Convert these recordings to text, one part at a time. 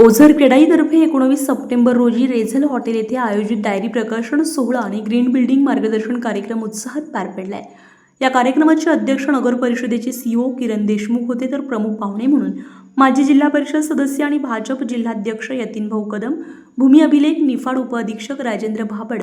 ओझर क्रेडाईतर्फे एकोणवीस सप्टेंबर रोजी रेझल हॉटेल येथे आयोजित डायरी प्रकाशन सोहळा आणि ग्रीन बिल्डिंग मार्गदर्शन कार्यक्रम उत्साहात पार पडलाय. या कार्यक्रमाचे अध्यक्ष नगर परिषदेचे सीओ किरण देशमुख होते तर प्रमुख पाहुणे म्हणून माजी जिल्हा परिषद सदस्य आणि भाजप जिल्हाध्यक्ष यतीन भाऊ कदम भूमी अभिलेख निफाड उपअधीक्षक राजेंद्र भाबड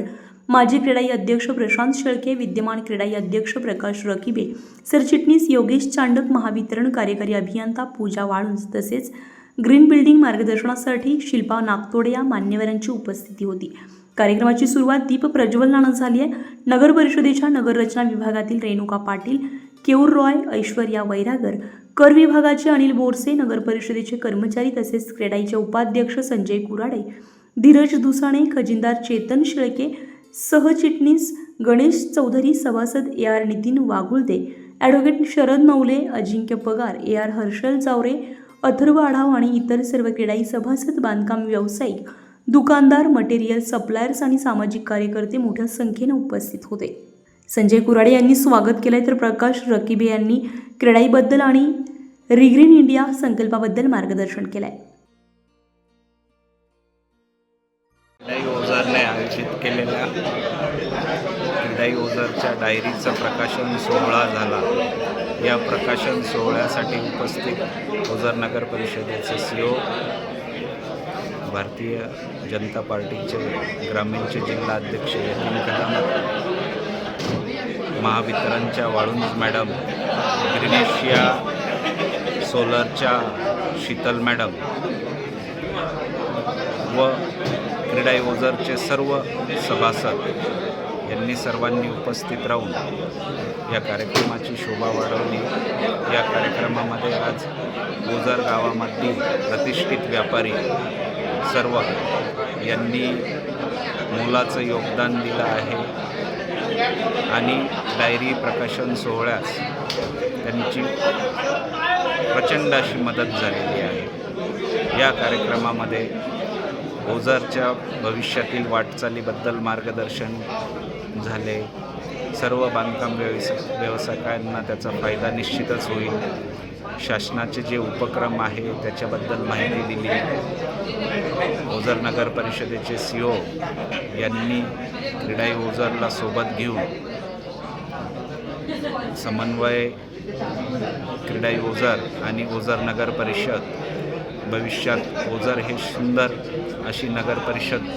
माजी क्रीडाई अध्यक्ष प्रशांत शेळके विद्यमान क्रीडाई अध्यक्ष प्रकाश रकिबे सरचिटणीस योगेश चांडक महावितरण कार्यकारी अभियंता पूजा वाळुंज तसेच ग्रीन बिल्डिंग मार्गदर्शनासाठी शिल्पा नागतोडे या मान्यवरांची उपस्थिती होती. कार्यक्रमाची सुरुवात दीप प्रज्वलनानं झाली आहे. नगर परिषदेच्या नगररचना विभागातील रेणुका पाटील केऊर रॉय ऐश्वर्या वैरागर कर विभागाचे अनिल बोरसे नगर परिषदेचे कर्मचारी तसेच क्रेडाईचे उपाध्यक्ष संजय कुराडे धीरज दुसाणे खजिनदार चेतन शेळके सहचिटणीस गणेश चौधरी सभासद A R Nitin Waghulde advocate Sharad Navale Ajinkya Pagar A R Harshal Jaware Atharva Adhav आणि इतर सर्व क्रीडाई सभासद बांधकाम व्यावसायिक दुकानदार मटेरियल सप्लायर्स आणि सामाजिक कार्यकर्ते मोठ्या संख्येनं उपस्थित होते. संजय कुराडे यांनी स्वागत केलंय तर प्रकाश रकिबे यांनी क्रीडाईबद्दल आणि रिग्रीन इंडिया संकल्पाबद्दल मार्गदर्शन केलंय. आहे ओझरने आयोजित केलेल्या क्रीडाई ओझरच्या डायरीचं प्रकाशन सोहळा झाला. या प्रकाशन सोहळ्यासाठी उपस्थित ओझर नगर परिषदेचे सी ओ भारतीय जनता पार्टीचे ग्रामीणचे जिल्हा अध्यक्ष यतीन कदम महावितरणच्या वाळुंज मॅडम ग्रीनेशिया सोलरच्या शीतल मॅडम व क्रीडा ओझरचे सर्व सभासद यांनी सर्वांनी उपस्थित राहून या कार्यक्रमाची शोभा वाढवली. या कार्यक्रमामध्ये आज ओझर गावामधील प्रतिष्ठित व्यापारी सर्व यांनी मोलाचं योगदान दिलं आहे आणि डायरी प्रकाशन सोहळ्यास त्यांची प्रचंड अशी मदत झालेली आहे. या कार्यक्रमामध्ये ओझरच्या भविष्यातील वाटचालीबद्दल मार्गदर्शन झाले. सर्व बांधकाम व्यवस व्यावसायिकांना त्याचा फायदा निश्चितच होईल. शासनाचे जे उपक्रम आहे त्याच्याबद्दल माहिती दिली. ओझर नगर परिषदेचे सी ओ यांनी क्रीडाई ओझरला सोबत घेऊन समन्वय क्रीडाई ओझर आणि ओझर नगर परिषद भविष्यात ओझर हे सुंदर अशी नगरपरिषद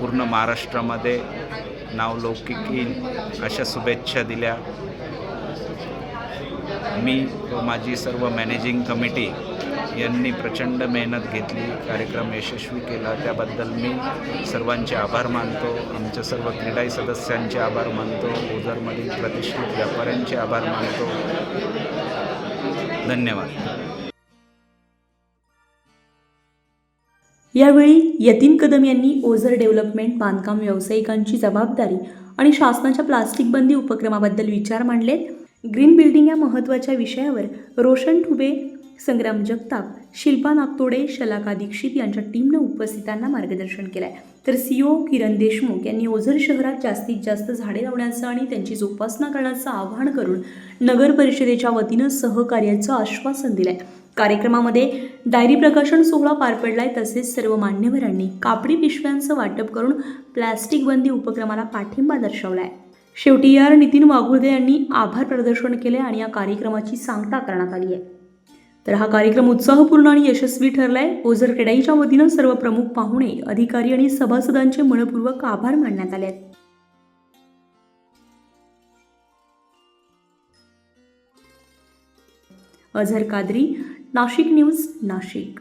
पूर्ण महाराष्ट्रामध्ये नावलौकिक येईल अशा शुभेच्छा दिल्या. मी व माझी सर्व मॅनेजिंग कमिटी यांनी प्रचंड मेहनत घेतली कार्यक्रम यशस्वी केला. त्याबद्दल मी सर्वांचे आभार मानतो. आमच्या सर्व क्रीडाई सदस्यांचे आभार मानतो. ओझरमधील प्रतिष्ठित व्यापाऱ्यांचे आभार मानतो. धन्यवाद. यावेळी यतीन कदम यांनी ओझर डेव्हलपमेंट बांधकाम व्यावसायिकांची जबाबदारी आणि शासनाच्या प्लास्टिक बंदी उपक्रमाबद्दल विचार मांडलेत. ग्रीन बिल्डिंग या महत्त्वाच्या विषयावर रोशन ठुबे संग्राम जगताप शिल्पा नागतोडे शलाका दीक्षित यांच्या टीमनं उपस्थितांना मार्गदर्शन केलं आहे तर सीओ किरण देशमुख यांनी ओझर शहरात जास्तीत जास्त झाडे लावण्याचं आणि त्यांची जोपासना करण्याचं आवाहन करून नगर परिषदेच्या वतीनं सहकार्याचं आश्वासन दिलं आहे कार्यक्रमामध्ये डायरी प्रकाशन सोहळा पार पडलाय तसेच सर्व मान्यवरांनी कापडी पिशव्यांचं वाटप करून प्लॅस्टिक बंदी उपक्रमाला पाठिंबा दर्शवलाय. शेवटी यार नितीन वाघुर्दे यांनी आभार प्रदर्शन केले आणि या कार्यक्रमाची सांगता करण्यात आली आहे. तर हा कार्यक्रम उत्साहपूर्ण आणि यशस्वी ठरलाय. ओझर क्रेडाईच्या वतीनं सर्व प्रमुख पाहुणे अधिकारी आणि सभासदांचे मनपूर्वक आभार मानण्यात आले आहेत. अझर कादरी नाशिक न्यूज नाशिक.